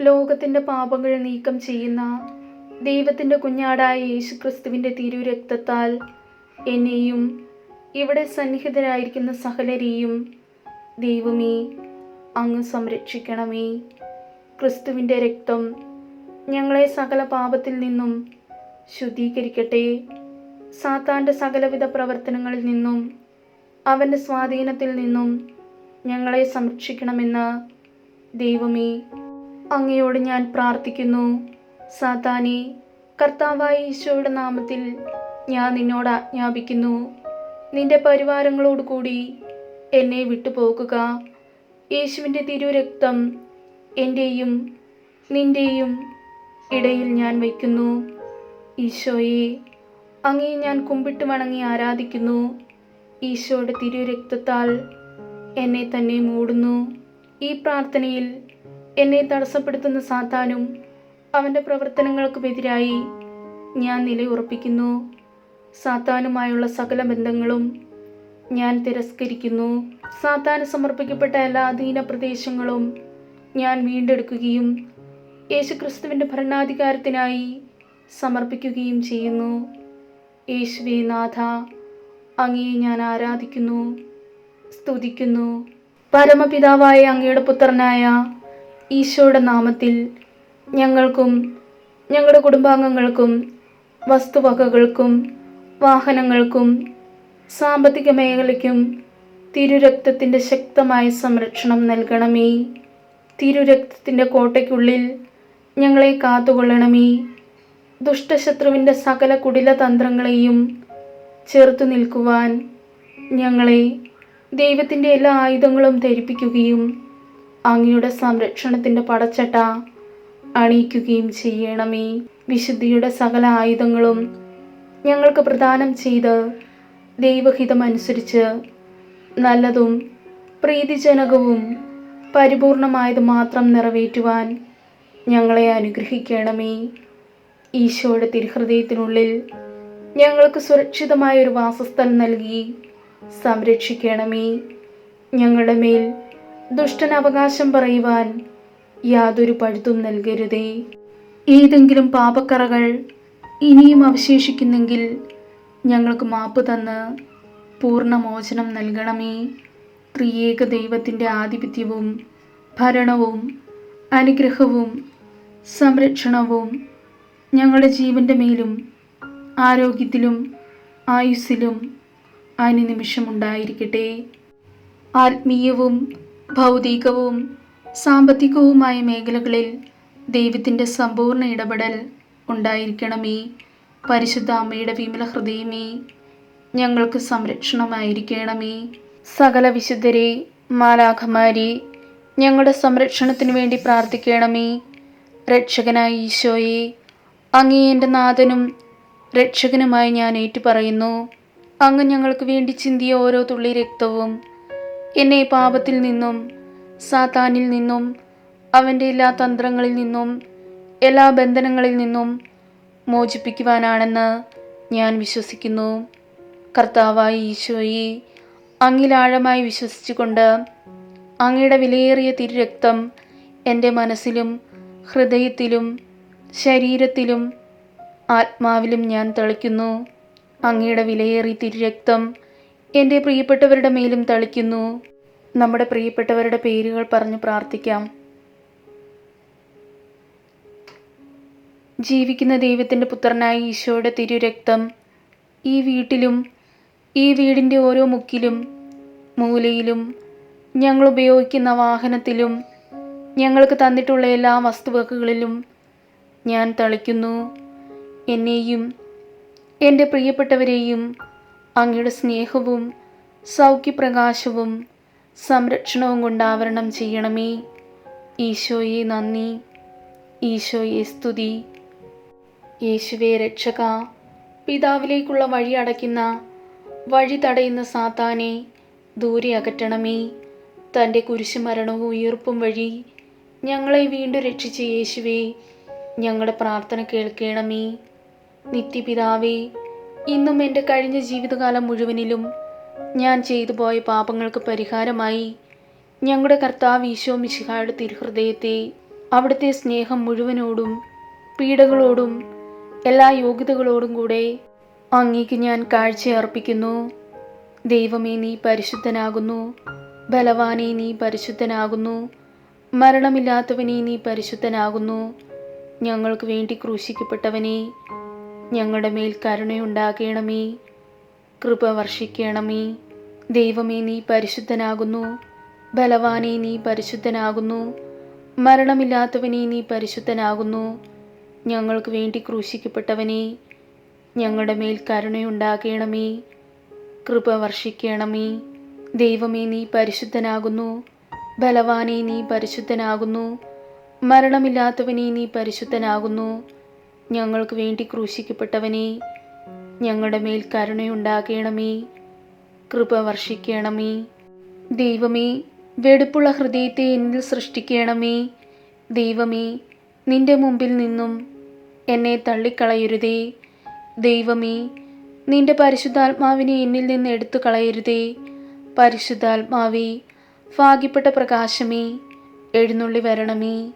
ലോകത്തിന്റെ പാപങ്ങൾ നീക്കം ചെയ്യുന്ന ദൈവത്തിന്റെ കുഞ്ഞാടായ യേശുക്രിസ്തുവിന്റെ തിരുരക്തത്താൽ എന്നെയും ഇവിടെ സന്നിഹിതരായിരിക്കുന്ന സഹലരെയും ദൈവമേ അങ്ങ് സംരക്ഷിക്കണമേ. ക്രിസ്തുവിന്റെ രക്തം ഞങ്ങളെ സകല പാപത്തിൽ നിന്നും ശുദ്ധീകരിക്കട്ടെ. സാത്താന്റെ സകലവിധ പ്രവർത്തനങ്ങളിൽ നിന്നും അവന്റെ സ്വാധീനത്തിൽ നിന്നും ഞങ്ങളെ സംരക്ഷിക്കണമെന്ന് ദൈവമേ അങ്ങയോട് ഞാൻ പ്രാർത്ഥിക്കുന്നു. സാത്താനെ കർത്താവായ ഈശോയുടെ നാമത്തിൽ ഞാൻ നിന്നോട് ആജ്ഞാപിക്കുന്നു. നിന്റെ പരിവാരങ്ങളോട് കൂടി എന്നെ വിട്ടുപോകുക. യേശുവിന്റെ തിരുരക്തം എന്റെയും നിന്റെയും ഇടയിൽ ഞാൻ വയ്ക്കുന്നു. ഈശോയെ അങ്ങേ ഞാൻ കുമ്പിട്ട് വണങ്ങി ആരാധിക്കുന്നു. ഈശോയുടെ തിരുരക്തത്താൽ എന്നെ തന്നെ മൂടുന്നു. ഈ പ്രാർത്ഥനയിൽ എന്നെ തടസ്സപ്പെടുത്തുന്ന സാത്താനും അവന്റെ പ്രവർത്തനങ്ങൾക്കുമെതിരായി ഞാൻ നിലയുറപ്പിക്കുന്നു സാത്താനുമായുള്ള സകല ബന്ധങ്ങളും ഞാൻ തിരസ്കരിക്കുന്നു. സാത്താന് സമർപ്പിക്കപ്പെട്ട എല്ലാ അധീന പ്രദേശങ്ങളും ഞാൻ വീണ്ടെടുക്കുകയും യേശുക്രിസ്തുവിന്റെ ഭരണാധികാരത്തിനായി സമർപ്പിക്കുകയും ചെയ്യുന്നു. യേശുവേ നാഥ അങ്ങയെ ഞാൻ ആരാധിക്കുന്നു സ്തുതിക്കുന്നു. പരമപിതാവായ അങ്ങയുടെ പുത്രനായ ഈശോയുടെ നാമത്തിൽ ഞങ്ങൾക്കും ഞങ്ങളുടെ കുടുംബാംഗങ്ങൾക്കും വസ്തുവകകൾക്കും വാഹനങ്ങൾക്കും സാമ്പത്തിക മേഖലയ്ക്കും തിരുരക്തത്തിന്റെ ശക്തമായ സംരക്ഷണം നൽകണമേ. തിരുരക്തത്തിന്റെ കോട്ടയ്ക്കുള്ളിൽ ഞങ്ങളെ കാത്തുകൊള്ളണമേ. ദുഷ്ടശത്രുവിന്റെ സകല കുടിലതന്ത്രങ്ങളെയും ചെറുത്തു നിൽക്കുവാൻ ഞങ്ങളെ ദൈവത്തിന്റെ എല്ലാ ആയുധങ്ങളും ധരിപ്പിക്കുകയും അങ്ങയുടെ സംരക്ഷണത്തിന്റെ പടച്ചട്ട അണിയിക്കുകയും ചെയ്യണമേ. വിശുദ്ധിയുടെ സകല ആയുധങ്ങളും ഞങ്ങൾക്ക് പ്രദാനം ചെയ്ത് ദൈവഹിതമനുസരിച്ച് നല്ലതും പ്രീതിജനകവും പരിപൂർണമായത് മാത്രം നിറവേറ്റുവാൻ ഞങ്ങളെ അനുഗ്രഹിക്കണമേ. ഈശോയുടെ തിരുഹൃദയത്തിനുള്ളിൽ ഞങ്ങൾക്ക് സുരക്ഷിതമായ ഒരു വാസസ്ഥലം നൽകി സംരക്ഷിക്കണമേ. ഞങ്ങളുടെ മേൽ ദുഷ്ടന് അവകാശം പറയുവാൻ യാതൊരു പഴുതും നൽകരുതേ. ഏതെങ്കിലും പാപക്കറകൾ ഇനിയും അവശേഷിക്കുന്നെങ്കിൽ ഞങ്ങൾക്ക് മാപ്പ് തന്ന് പൂർണമോചനം നൽകണമേ. ത്രിയേക ദൈവത്തിന്റെ ആധിപത്യവും ഭരണവും അനുഗ്രഹവും സംരക്ഷണവും ഞങ്ങളുടെ ജീവന്റെ മേലും ആരോഗ്യത്തിലും ആയുസ്സിലും അനുനിമിഷമുണ്ടായിരിക്കട്ടെ. ആത്മീയവും ഭൗതികവും സാമ്പത്തികവുമായ മേഖലകളിൽ ദൈവത്തിന്റെ സമ്പൂർണ ഇടപെടൽ ഉണ്ടായിരിക്കണമേ. പരിശുദ്ധ അമ്മയുടെ വിമല ഹൃദയമേ ഞങ്ങൾക്ക് സംരക്ഷണമായിരിക്കണമേ. സകല വിശുദ്ധരെ മാലാഖമാരെ ഞങ്ങളുടെ സംരക്ഷണത്തിന് വേണ്ടി പ്രാർത്ഥിക്കണമേ. രക്ഷകനായ ഈശോയെ അങ്ങേ എന്റെ നാഥനും രക്ഷകനുമായി ഞാൻ ഏറ്റുപറയുന്നു. അങ്ങ് ഞങ്ങൾക്ക് വേണ്ടി ചിന്തിയ ഓരോ തുള്ളി രക്തവും എന്നെ പാപത്തിൽ നിന്നും സാത്താനിൽ നിന്നും അവന്റെ എല്ലാ തന്ത്രങ്ങളിൽ നിന്നും എല്ലാ ബന്ധനങ്ങളിൽ നിന്നും മോചിപ്പിക്കുവാനാണെന്ന് ഞാൻ വിശ്വസിക്കുന്നു. കർത്താവായി ഈശോയെ അങ്ങിലാഴമായി വിശ്വസിച്ചുകൊണ്ട് അങ്ങയുടെ വിലയേറിയ തിരുരക്തം എന്റെ മനസ്സിലും ഹൃദയത്തിലും ശരീരത്തിലും ആത്മാവിലും ഞാൻ തളിക്കുന്നു. അങ്ങയുടെ വിലയേറിയ തിരുരക്തം എന്റെ പ്രിയപ്പെട്ടവരുടെ മേലും തളിക്കുന്നു. നമ്മുടെ പ്രിയപ്പെട്ടവരുടെ പേരുകൾ പറഞ്ഞു പ്രാർത്ഥിക്കാം. ജീവിക്കുന്ന ദൈവത്തിന്റെ പുത്രനായ ഈശോയുടെ തിരുരക്തം ഈ വീട്ടിലും ഈ വീടിന്റെ ഓരോ മുക്കിലും മൂലയിലും ഞങ്ങൾ ഉപയോഗിക്കുന്ന വാഹനത്തിലും ഞങ്ങൾക്ക് തന്നിട്ടുള്ള എല്ലാ വസ്തുവകകളിലും ഞാൻ തളിക്കുന്നു. എന്നെയും എന്റെ പ്രിയപ്പെട്ടവരെയും അങ്ങയുടെ സ്നേഹവും സൗഖ്യപ്രകാശവും സംരക്ഷണവും കൊണ്ട് ആവരണം ചെയ്യണമേ. ഈശോയെ നന്ദി. ഈശോയെ സ്തുതി. യേശുവെ രക്ഷക പിതാവിലേക്കുള്ള വഴി അടയ്ക്കുന്ന വഴി തടയുന്ന സാത്താനെ ദൂരെ അകറ്റണമേ. തന്റെ കുരിശുമരണവും ഉയർപ്പും വഴി ഞങ്ങളെ വീണ്ടും രക്ഷിച്ച യേശുവേ ഞങ്ങളുടെ പ്രാർത്ഥന കേൾക്കണമേ. നിത്യപിതാവേ ഇന്നും എന്റെ കഴിഞ്ഞ ജീവിതകാലം മുഴുവനിലും ഞാൻ ചെയ്തു പോയ പാപങ്ങൾക്ക് പരിഹാരമായി ഞങ്ങളുടെ കർത്താവ് ഈശോ മിശിഹായുടെ തിരുഹൃദയത്തെ അവിടുത്തെ സ്നേഹം മുഴുവനോടും പീഡകളോടും എല്ലാ യോഗ്യതകളോടും കൂടെ അങ്ങേക്ക് ഞാൻ കാഴ്ചയർപ്പിക്കുന്നു. ദൈവമേ നീ പരിശുദ്ധനാകുന്നു. ബലവാനെ നീ പരിശുദ്ധനാകുന്നു. മരണമില്ലാത്തവനെ നീ പരിശുദ്ധനാകുന്നു. ഞങ്ങൾക്ക് വേണ്ടി ക്രൂശിക്കപ്പെട്ടവനെ ഞങ്ങളുടെ മേൽ കരുണയുണ്ടാകണമേ. കൃപ വർഷിക്കണമേ. ദൈവമേ നീ പരിശുദ്ധനാകുന്നു. ബലവാനെ നീ പരിശുദ്ധനാകുന്നു. മരണമില്ലാത്തവനെ നീ പരിശുദ്ധനാകുന്നു. ഞങ്ങൾക്ക് വേണ്ടി ക്രൂശിക്കപ്പെട്ടവനെ ഞങ്ങളുടെ മേൽ കരുണയുണ്ടാകണമേ. കൃപ വർഷിക്കണമേ. ദൈവമേ നീ പരിശുദ്ധനാകുന്നു. ബലവാനെ നീ പരിശുദ്ധനാകുന്നു. മരണമില്ലാത്തവനെ നീ പരിശുദ്ധനാകുന്നു. ഞങ്ങൾക്ക് വേണ്ടി ക്രൂശിക്കപ്പെട്ടവനെ ഞങ്ങളുടെ മേൽ കരുണയുണ്ടാകണമേ കൃപ വർഷിക്കണമേ. ദൈവമേ വെടുപ്പുള്ള ഹൃദയത്തെ എന്നിൽ സൃഷ്ടിക്കണമേ. ദൈവമേ നിന്റെ മുമ്പിൽ നിന്നും എന്നെ തള്ളിക്കളയരുതേ. ദൈവമേ നിന്റെ പരിശുദ്ധാത്മാവിനെ എന്നിൽ നിന്ന് എടുത്തു കളയരുതേ പരിശുദ്ധാത്മാവേ ഭാഗ്യപ്പെട്ട പ്രകാശമേ എഴുന്നള്ളി വരണമേ.